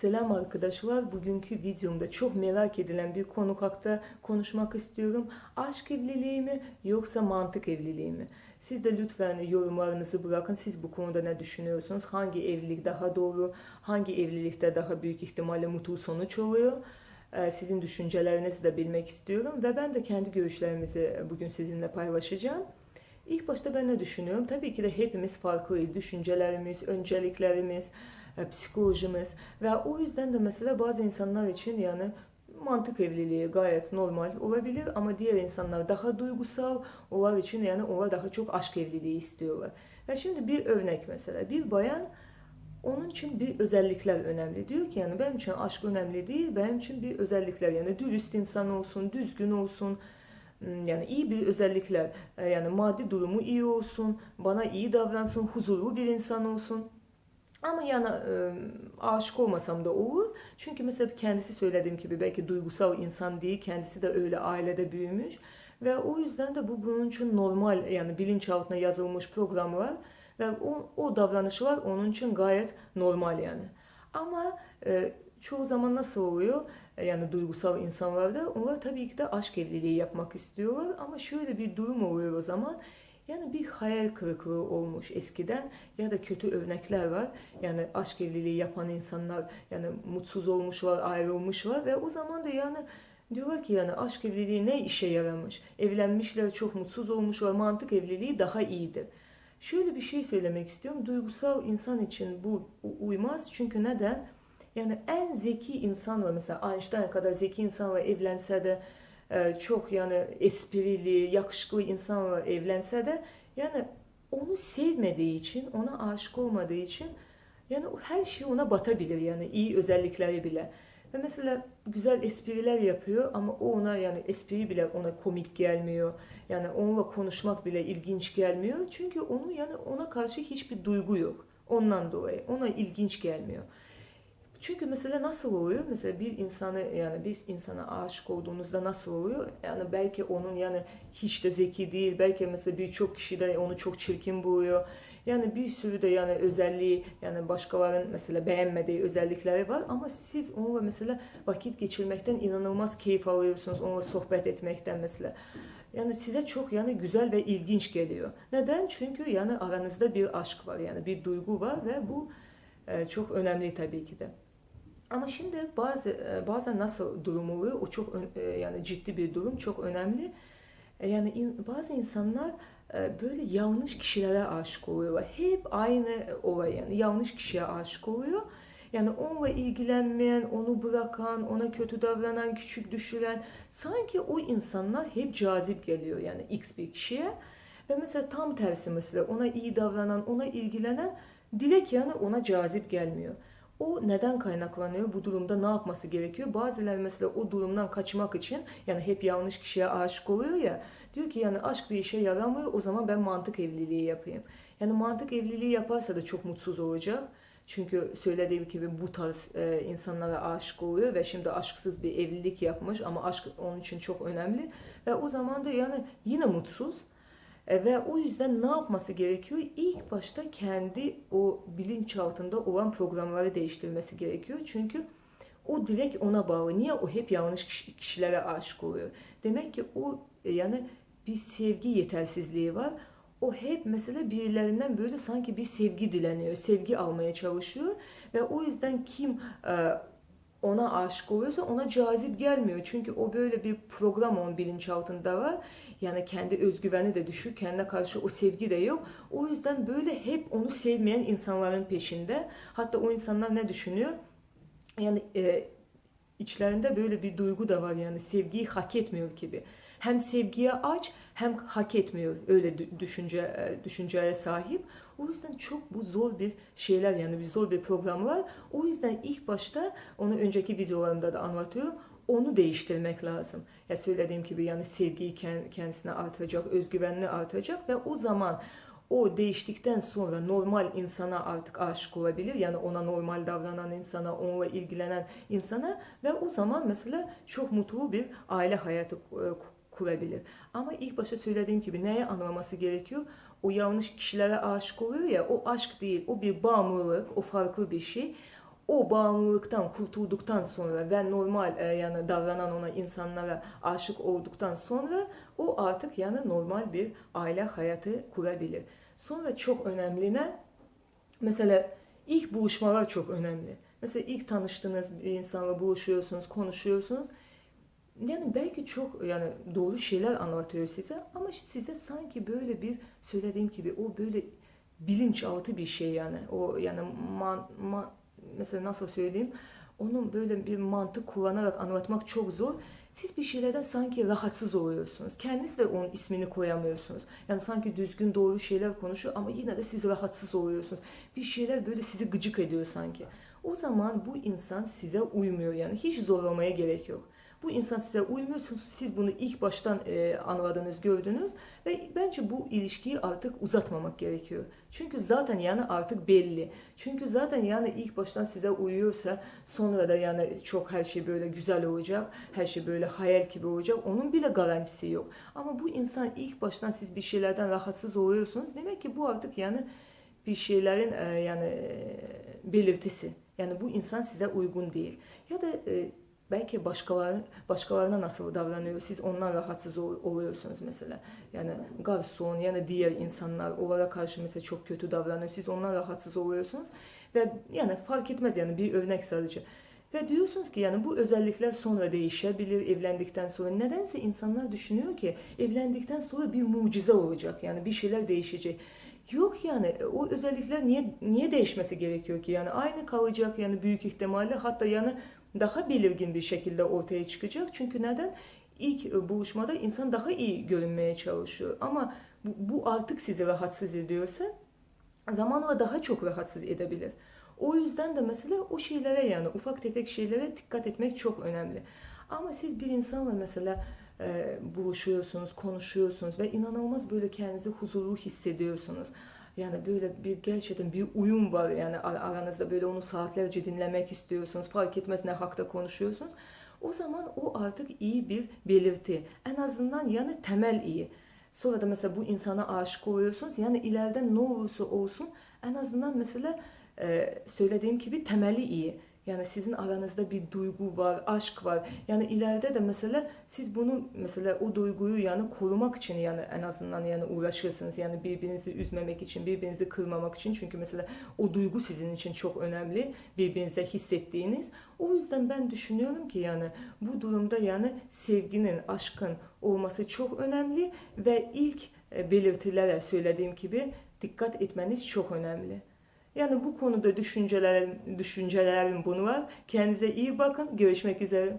Selam arkadaşlar. Bugünkü videomda çok merak edilen bir konu hakkında konuşmak istiyorum. Aşk evliliği mi yoksa mantık evliliği mi? Siz de lütfen yorumlarınızı bırakın. Siz bu konuda ne düşünüyorsunuz? Hangi evlilik daha doğru? Hangi evlilikte daha büyük ihtimalle mutlu sonuç oluyor? Ee, Sizin düşüncelerinizi de bilmek istiyorum ve ben de kendi görüşlerimizi bugün sizinle paylaşacağım. İlk başta ben ne düşünüyorum? Tabii ki de hepimiz farklıyız. Düşüncelerimiz, önceliklerimiz, psikolojimiz ve o yüzden de mesela bazı insanlar için yani mantık evliliği gayet normal olabilir ama diğer insanlar daha duygusal onlar için yani onlar daha çok aşk evliliği istiyorlar. Ve şimdi bir örnek mesela bir bayan onun için bir özellikler önemli. Diyor ki yani benim için aşk önemli değil, benim için bir özellikler yani dürüst insan olsun, düzgün olsun, Hmm, yani iyi bir özellikler e, yani maddi durumu iyi olsun, bana iyi davransın, huzurlu bir insan olsun. Amma yəni ə, aşıq olmasam da olur. Çünki məsələn kəndisi söylədiyim kimi bəlkə duyğusal insan deyil, kəndisi də elə ailədə böyümüş və o yüzdən də bu bunun üçün normal, yəni bilinçaltına yazılmış proqramlar və o, o davranışlar onun üçün qayət normal yəni. Amma ə, çoğu zaman nasıl oluyor? Yani duygusal insanlarda onlar tabii ki de aşk evliliği yapmak istiyorlar ama şöyle bir durum oluyor o zaman. Yani bir hayal kırıklığı olmuş eskiden ya da kötü örnekler var. Yani aşk evliliği yapan insanlar yani mutsuz olmuşlar, ayrılmışlar ve o zaman da yani diyorlar ki yani aşk evliliği ne işe yaramış? Evlenmişler çok mutsuz olmuşlar, mantık evliliği daha iyidir. Şöyle bir şey söylemek istiyorum. Duygusal insan için bu uymaz. Çünkü neden? Yani en zeki insanla mesela Einstein kadar zeki insanla evlense de e, çok yani esprili, yakışıklı insanla evlense de yani onu sevmediği için, ona aşık olmadığı için yani her şey ona batabilir yani iyi özellikleri bile. Ve mesela güzel espriler yapıyor ama o ona yani espri bile ona komik gelmiyor. Yani onunla konuşmak bile ilginç gelmiyor. Çünkü onu yani ona karşı hiçbir duygu yok. Ondan dolayı ona ilginç gelmiyor. Çünkü mesela nasıl oluyor? Mesela bir insanı yani biz insana aşık olduğumuzda nasıl oluyor? Yani belki onun yani hiç de zeki değil. Belki mesela birçok kişi de onu çok çirkin buluyor. Yani bir sürü de yani özelliği yani başkalarının mesela beğenmediği özellikleri var ama siz onunla mesela vakit geçirmekten inanılmaz keyif alıyorsunuz. Onunla sohbet etmekten mesela. Yani size çok yani güzel ve ilginç geliyor. Neden? Çünkü yani aranızda bir aşk var yani bir duygu var ve bu e, çok önemli tabii ki de. Ama şimdi bazı e, bazen nasıl durum oluyor? O çok e, yani ciddi bir durum, çok önemli. E, Yani in- bazı insanlar böyle yanlış kişilere aşık oluyorlar. Hep aynı olay yani yanlış kişiye aşık oluyor. Yani onunla ilgilenmeyen, onu bırakan, ona kötü davranan, küçük düşüren sanki o insanlar hep cazip geliyor yani X bir kişiye. Ve mesela tam tersi mesela ona iyi davranan, ona ilgilenen dilek yani ona cazip gelmiyor. O neden kaynaklanıyor? Bu durumda ne yapması gerekiyor? Bazıları mesela o durumdan kaçmak için yani hep yanlış kişiye aşık oluyor ya. Diyor ki yani aşk bir işe yaramıyor o zaman ben mantık evliliği yapayım. Yani mantık evliliği yaparsa da çok mutsuz olacak. Çünkü söylediğim gibi bu tarz e, insanlara aşık oluyor ve şimdi aşksız bir evlilik yapmış ama aşk onun için çok önemli. Ve o zaman da yani yine mutsuz. E, Ve o yüzden ne yapması gerekiyor? İlk başta kendi o bilinçaltında olan programları değiştirmesi gerekiyor. Çünkü o direkt ona bağlı. Niye o hep yanlış kişi- kişilere aşık oluyor? Demek ki o e, yani bir sevgi yetersizliği var. O hep mesela birilerinden böyle sanki bir sevgi dileniyor, sevgi almaya çalışıyor ve o yüzden kim e, ona aşık oluyorsa ona cazip gelmiyor. Çünkü o böyle bir program onun bilinçaltında var. Yani kendi özgüveni de düşük, kendine karşı o sevgi de yok. O yüzden böyle hep onu sevmeyen insanların peşinde. Hatta o insanlar ne düşünüyor? Yani e, içlerinde böyle bir duygu da var yani sevgiyi hak etmiyor gibi. Hem sevgiye aç hem hak etmiyor öyle dü- düşünce e, düşünceye sahip. O yüzden çok bu zor bir şeyler yani bir zor bir program var. O yüzden ilk başta onu önceki videolarımda da anlatıyorum. Onu değiştirmek lazım. Ya söylediğim gibi yani sevgiyi kend- kendisine artıracak, özgüvenini artıracak ve o zaman o değiştikten sonra normal insana artık aşık olabilir. Yani ona normal davranan insana, onunla ilgilenen insana ve o zaman mesela çok mutlu bir aile hayatı e, kurabilir. Ama ilk başta söylediğim gibi neye anlaması gerekiyor? O yanlış kişilere aşık oluyor ya o aşk değil, o bir bağımlılık, o farklı bir şey. O bağımlılıktan kurtulduktan sonra ve normal e, yani davranan ona insanlara aşık olduktan sonra o artık yani normal bir aile hayatı kurabilir. Sonra çok önemli ne? Mesela ilk buluşmalar çok önemli. Mesela ilk tanıştığınız bir insanla buluşuyorsunuz, konuşuyorsunuz. Yani belki çok yani doğru şeyler anlatıyor size ama size sanki böyle bir söylediğim gibi o böyle bilinçaltı bir şey yani. O yani man, man- mesela nasıl söyleyeyim? Onun böyle bir mantık kullanarak anlatmak çok zor. Siz bir şeylerden sanki rahatsız oluyorsunuz. Kendiniz de onun ismini koyamıyorsunuz. Yani sanki düzgün doğru şeyler konuşuyor ama yine de siz rahatsız oluyorsunuz. Bir şeyler böyle sizi gıcık ediyor sanki. O zaman bu insan size uymuyor yani. Hiç zorlamaya gerek yok. Bu insan size uymuyor. Siz bunu ilk baştan e, anladınız, gördünüz ve bence bu ilişkiyi artık uzatmamak gerekiyor. Çünkü zaten yani artık belli. Çünkü zaten yani ilk baştan size uyuyorsa sonra da yani çok her şey böyle güzel olacak. Her şey böyle hayal gibi olacak. Onun bile garantisi yok. Ama bu insan ilk baştan siz bir şeylerden rahatsız oluyorsunuz. Demek ki bu artık yani bir şeylerin e, yani e, belirtisi. Yani bu insan size uygun değil. Ya da e, belki başkaları başkalarına nasıl davranıyor? Siz ondan rahatsız ol- oluyorsunuz mesela. Yani garson yani diğer insanlar onlara karşı mesela çok kötü davranıyor. Siz ondan rahatsız oluyorsunuz ve yani fark etmez yani bir örnek sadece. Ve diyorsunuz ki yani bu özellikler sonra değişebilir evlendikten sonra. Nedense insanlar düşünüyor ki evlendikten sonra bir mucize olacak yani bir şeyler değişecek. Yok yani o özellikler niye niye değişmesi gerekiyor ki? Yani aynı kalacak yani büyük ihtimalle. Hatta yani daha belirgin bir şekilde ortaya çıkacak. Çünkü neden? İlk e, buluşmada insan daha iyi görünmeye çalışıyor. Ama bu, bu artık sizi rahatsız ediyorsa zamanla daha çok rahatsız edebilir. O yüzden de mesela o şeylere yani ufak tefek şeylere dikkat etmek çok önemli. Ama siz bir insanla mesela e, buluşuyorsunuz, konuşuyorsunuz ve inanılmaz böyle kendinizi huzurlu hissediyorsunuz. Yani böyle bir gerçekten bir uyum var yani ar- aranızda böyle onu saatlerce dinlemek istiyorsunuz. Fark etmez ne hakta konuşuyorsunuz. O zaman o artık iyi bir belirti. En azından yani temel iyi. Sonra da mesela bu insana aşık oluyorsunuz. Yani ileride ne olursa olsun en azından mesela e, söylediğim gibi temeli iyi. Yani sizin aranızda bir duygu var, aşk var. Yani ileride de mesela siz bunu mesela o duyguyu yani korumak için yani en azından yani uğraşırsınız. Yani birbirinizi üzmemek için, birbirinizi kırmamak için. Çünkü mesela o duygu sizin için çok önemli. Birbirinize hissettiğiniz. O yüzden ben düşünüyorum ki yani bu durumda yani sevginin, aşkın olması çok önemli ve ilk e, belirtilere söylediğim gibi dikkat etmeniz çok önemli. Yani bu konuda düşüncelerim, düşüncelerim bunu var. Kendinize iyi bakın. Görüşmek üzere.